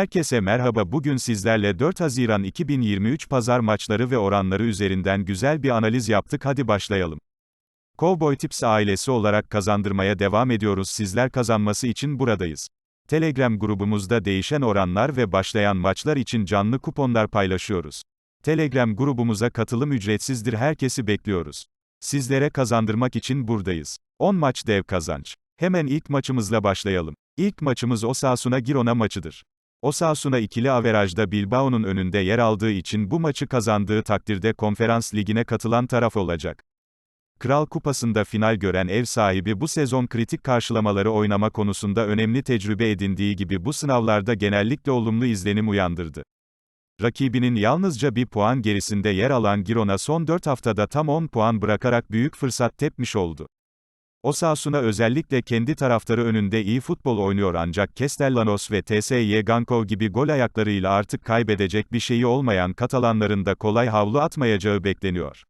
Herkese merhaba bugün sizlerle 4 Haziran 2023 pazar maçları ve oranları üzerinden güzel bir analiz yaptık hadi başlayalım. Cowboy Tips ailesi olarak kazandırmaya devam ediyoruz sizler kazanması için buradayız. Telegram grubumuzda değişen oranlar ve başlayan maçlar için canlı kuponlar paylaşıyoruz. Telegram grubumuza katılım ücretsizdir herkesi bekliyoruz. Sizlere kazandırmak için buradayız. 10 maç dev kazanç. Hemen ilk maçımızla başlayalım. İlk maçımız Osasuna Girona maçıdır. Osasuna ikili averajda Bilbao'nun önünde yer aldığı için bu maçı kazandığı takdirde konferans ligine katılan taraf olacak. Kral Kupası'nda final gören ev sahibi bu sezon kritik karşılamaları oynama konusunda önemli tecrübe edindiği gibi bu sınavlarda genellikle olumlu izlenim uyandırdı. Rakibinin yalnızca bir puan gerisinde yer alan Girona son 4 haftada tam 10 puan bırakarak büyük fırsat tepmiş oldu. Osasuna özellikle kendi taraftarı önünde iyi futbol oynuyor ancak Castellanos ve TSY Gankov gibi gol ayaklarıyla artık kaybedecek bir şeyi olmayan Katalanların da kolay havlu atmayacağı bekleniyor.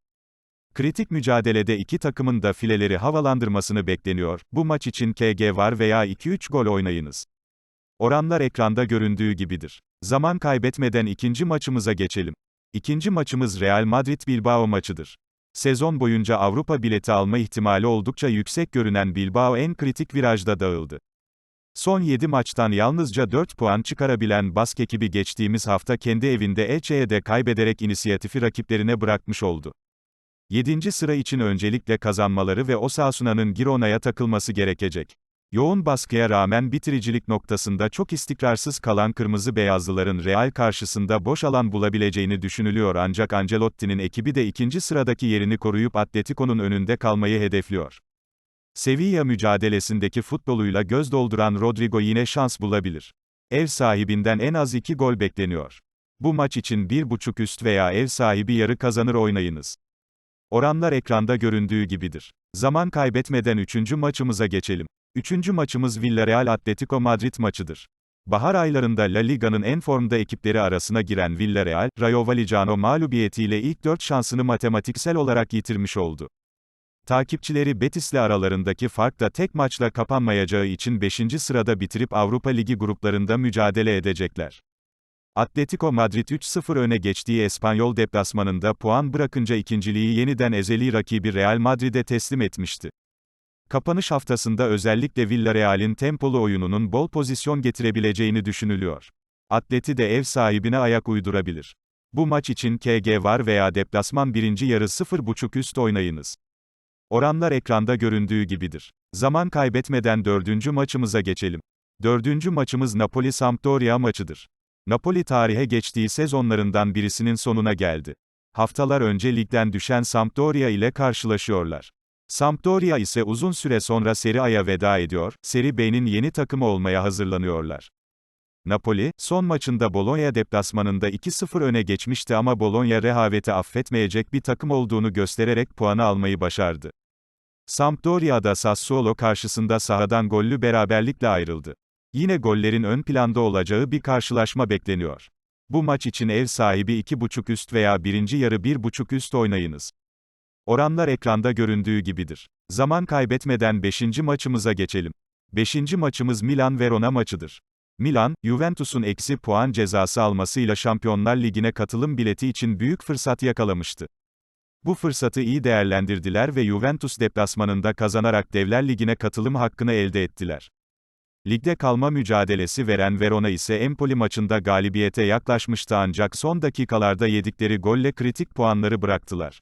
Kritik mücadelede iki takımın da fileleri havalandırmasını bekleniyor. Bu maç için KG var veya 2-3 gol oynayınız. Oranlar ekranda göründüğü gibidir. Zaman kaybetmeden ikinci maçımıza geçelim. İkinci maçımız Real Madrid Bilbao maçıdır. Sezon boyunca Avrupa bileti alma ihtimali oldukça yüksek görünen Bilbao en kritik virajda dağıldı. Son 7 maçtan yalnızca 4 puan çıkarabilen Bask ekibi geçtiğimiz hafta kendi evinde Elche'ye de kaybederek inisiyatifi rakiplerine bırakmış oldu. 7. sıra için öncelikle kazanmaları ve Osasuna'nın Girona'ya takılması gerekecek. Yoğun baskıya rağmen bitiricilik noktasında çok istikrarsız kalan kırmızı beyazlıların Real karşısında boş alan bulabileceğini düşünülüyor ancak Ancelotti'nin ekibi de ikinci sıradaki yerini koruyup Atletico'nun önünde kalmayı hedefliyor. Sevilla mücadelesindeki futboluyla göz dolduran Rodrigo yine şans bulabilir. Ev sahibinden en az iki gol bekleniyor. Bu maç için 1.5 üst veya ev sahibi yarı kazanır oynayınız. Oranlar ekranda göründüğü gibidir. Zaman kaybetmeden üçüncü maçımıza geçelim. Üçüncü maçımız Villarreal Atletico Madrid maçıdır. Bahar aylarında La Liga'nın en formda ekipleri arasına giren Villarreal, Rayo Vallecano mağlubiyetiyle ilk dört şansını matematiksel olarak yitirmiş oldu. Takipçileri Betis'le aralarındaki fark da tek maçla kapanmayacağı için 5. sırada bitirip Avrupa Ligi gruplarında mücadele edecekler. Atletico Madrid 3-0 öne geçtiği Espanyol deplasmanında puan bırakınca ikinciliği yeniden ezeli rakibi Real Madrid'e teslim etmişti. Kapanış haftasında özellikle Villarreal'in tempolu oyununun bol pozisyon getirebileceğini düşünülüyor. Atleti de ev sahibine ayak uydurabilir. Bu maç için KG var veya deplasman birinci yarı 0.5 üst oynayınız. Oranlar ekranda göründüğü gibidir. Zaman kaybetmeden dördüncü maçımıza geçelim. Dördüncü maçımız Napoli-Sampdoria maçıdır. Napoli tarihe geçtiği sezonlarından birisinin sonuna geldi. Haftalar önce ligden düşen Sampdoria ile karşılaşıyorlar. Sampdoria ise uzun süre sonra Serie A'ya veda ediyor, Serie B'nin yeni takımı olmaya hazırlanıyorlar. Napoli, son maçında Bologna deplasmanında 2-0 öne geçmişti ama Bologna rehaveti affetmeyecek bir takım olduğunu göstererek puanı almayı başardı. Sampdoria'da Sassuolo karşısında sahadan gollü beraberlikle ayrıldı. Yine gollerin ön planda olacağı bir karşılaşma bekleniyor. Bu maç için ev sahibi 2.5 üst veya birinci yarı 1.5 üst oynayınız. Oranlar ekranda göründüğü gibidir. Zaman kaybetmeden 5. maçımıza geçelim. 5. maçımız Milan-Verona maçıdır. Milan, Juventus'un eksi puan cezası almasıyla Şampiyonlar Ligi'ne katılım bileti için büyük fırsat yakalamıştı. Bu fırsatı iyi değerlendirdiler ve Juventus deplasmanında kazanarak Devler Ligi'ne katılım hakkını elde ettiler. Ligde kalma mücadelesi veren Verona ise Empoli maçında galibiyete yaklaşmıştı ancak son dakikalarda yedikleri golle kritik puanları bıraktılar.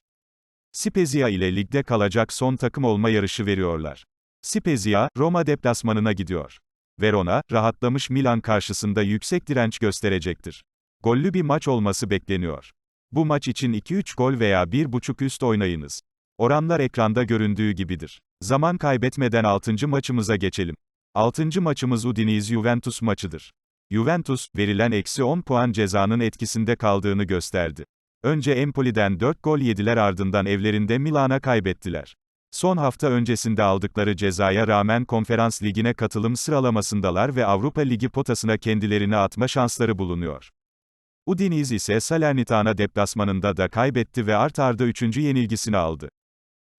Spezia ile ligde kalacak son takım olma yarışı veriyorlar. Spezia, Roma deplasmanına gidiyor. Verona, rahatlamış Milan karşısında yüksek direnç gösterecektir. Gollü bir maç olması bekleniyor. Bu maç için 2-3 gol veya 1.5 üst oynayınız. Oranlar ekranda göründüğü gibidir. Zaman kaybetmeden 6. maçımıza geçelim. 6. maçımız Udinese-Juventus maçıdır. Juventus, verilen eksi 10 puan cezanın etkisinde kaldığını gösterdi. Önce Empoli'den 4 gol yediler ardından evlerinde Milan'a kaybettiler. Son hafta öncesinde aldıkları cezaya rağmen Konferans Ligi'ne katılım sıralamasındalar ve Avrupa Ligi potasına kendilerini atma şansları bulunuyor. Udinese ise Salernitana deplasmanında da kaybetti ve art arda 3. yenilgisini aldı.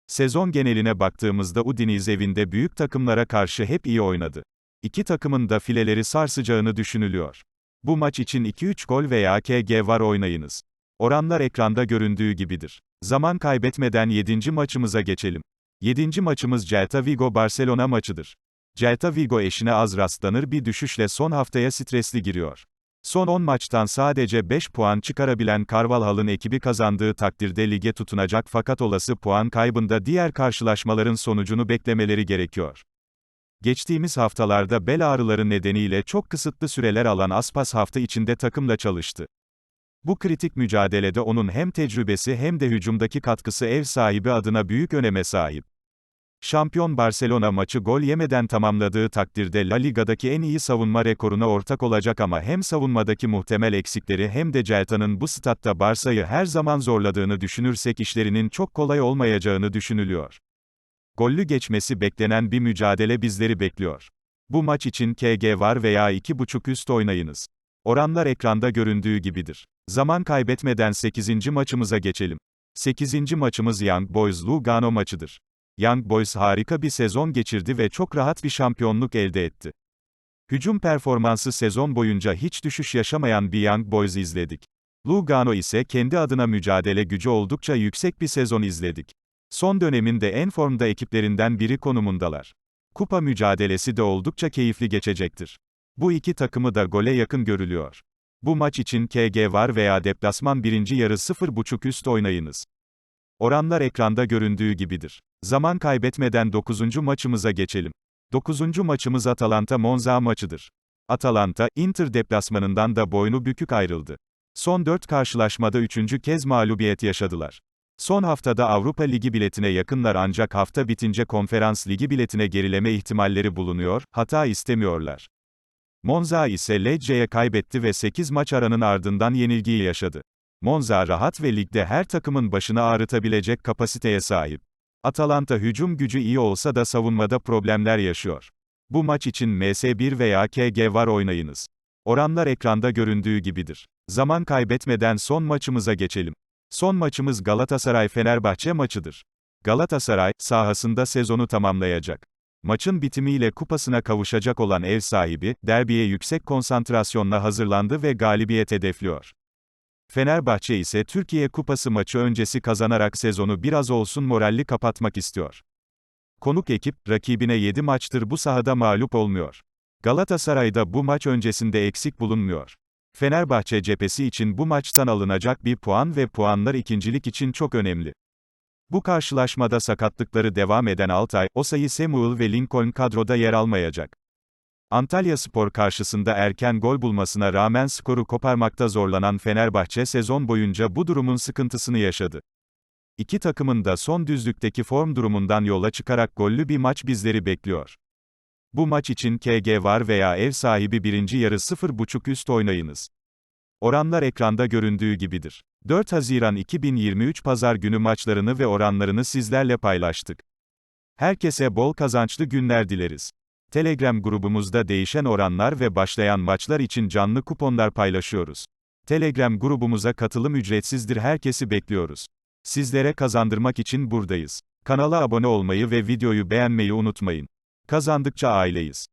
Sezon geneline baktığımızda Udinese evinde büyük takımlara karşı hep iyi oynadı. İki takımın da fileleri sarsacağını düşünülüyor. Bu maç için 2-3 gol veya KG var oynayınız. Oranlar ekranda göründüğü gibidir. Zaman kaybetmeden 7. maçımıza geçelim. 7. maçımız Celta Vigo Barcelona maçıdır. Celta Vigo eşine az rastlanır bir düşüşle son haftaya stresli giriyor. Son 10 maçtan sadece 5 puan çıkarabilen Carvalhal'ın ekibi kazandığı takdirde lige tutunacak fakat olası puan kaybında diğer karşılaşmaların sonucunu beklemeleri gerekiyor. Geçtiğimiz haftalarda bel ağrıları nedeniyle çok kısıtlı süreler alan Aspas hafta içinde takımla çalıştı. Bu kritik mücadelede onun hem tecrübesi hem de hücumdaki katkısı ev sahibi adına büyük öneme sahip. Şampiyon Barcelona maçı gol yemeden tamamladığı takdirde La Liga'daki en iyi savunma rekoruna ortak olacak ama hem savunmadaki muhtemel eksikleri hem de Celta'nın bu statta Barsa'yı her zaman zorladığını düşünürsek işlerinin çok kolay olmayacağını düşünülüyor. Gollü geçmesi beklenen bir mücadele bizleri bekliyor. Bu maç için KG var veya 2.5 üst oynayınız. Oranlar ekranda göründüğü gibidir. Zaman kaybetmeden 8. maçımıza geçelim. 8. maçımız Young Boys Lugano maçıdır. Young Boys harika bir sezon geçirdi ve çok rahat bir şampiyonluk elde etti. Hücum performansı sezon boyunca hiç düşüş yaşamayan bir Young Boys izledik. Lugano ise kendi adına mücadele gücü oldukça yüksek bir sezon izledik. Son dönemin de en formda ekiplerinden biri konumundalar. Kupa mücadelesi de oldukça keyifli geçecektir. Bu iki takımı da gole yakın görülüyor. Bu maç için KG var veya deplasman birinci yarı 0.5 üst oynayınız. Oranlar ekranda göründüğü gibidir. Zaman kaybetmeden 9. maçımıza geçelim. 9. maçımız Atalanta Monza maçıdır. Atalanta, Inter deplasmanından da boynu bükük ayrıldı. Son 4 karşılaşmada 3. kez mağlubiyet yaşadılar. Son haftada Avrupa Ligi biletine yakınlar ancak hafta bitince Konferans Ligi biletine gerileme ihtimalleri bulunuyor, hata istemiyorlar. Monza ise Lecce'ye kaybetti ve 8 maç aranın ardından yenilgiyi yaşadı. Monza rahat ve ligde her takımın başını ağrıtabilecek kapasiteye sahip. Atalanta hücum gücü iyi olsa da savunmada problemler yaşıyor. Bu maç için MS1 veya KG var oynayınız. Oranlar ekranda göründüğü gibidir. Zaman kaybetmeden son maçımıza geçelim. Son maçımız Galatasaray-Fenerbahçe maçıdır. Galatasaray, sahasında sezonu tamamlayacak. Maçın bitimiyle kupasına kavuşacak olan ev sahibi, derbiye yüksek konsantrasyonla hazırlandı ve galibiyet hedefliyor. Fenerbahçe ise Türkiye Kupası maçı öncesi kazanarak sezonu biraz olsun moralli kapatmak istiyor. Konuk ekip, rakibine 7 maçtır bu sahada mağlup olmuyor. Galatasaray'da bu maç öncesinde eksik bulunmuyor. Fenerbahçe cephesi için bu maçtan alınacak bir puan ve puanlar ikincilik için çok önemli. Bu karşılaşmada sakatlıkları devam eden Altay, Osayi Samuel ve Lincoln kadroda yer almayacak. Antalya Spor karşısında erken gol bulmasına rağmen skoru koparmakta zorlanan Fenerbahçe sezon boyunca bu durumun sıkıntısını yaşadı. İki takımın da son düzlükteki form durumundan yola çıkarak gollü bir maç bizleri bekliyor. Bu maç için KG var veya ev sahibi birinci yarı 0.5 üst oynayınız. Oranlar ekranda göründüğü gibidir. 4 Haziran 2023 Pazar günü maçlarını ve oranlarını sizlerle paylaştık. Herkese bol kazançlı günler dileriz. Telegram grubumuzda değişen oranlar ve başlayan maçlar için canlı kuponlar paylaşıyoruz. Telegram grubumuza katılım ücretsizdir herkesi bekliyoruz. Sizlere kazandırmak için buradayız. Kanala abone olmayı ve videoyu beğenmeyi unutmayın. Kazandıkça aileyiz.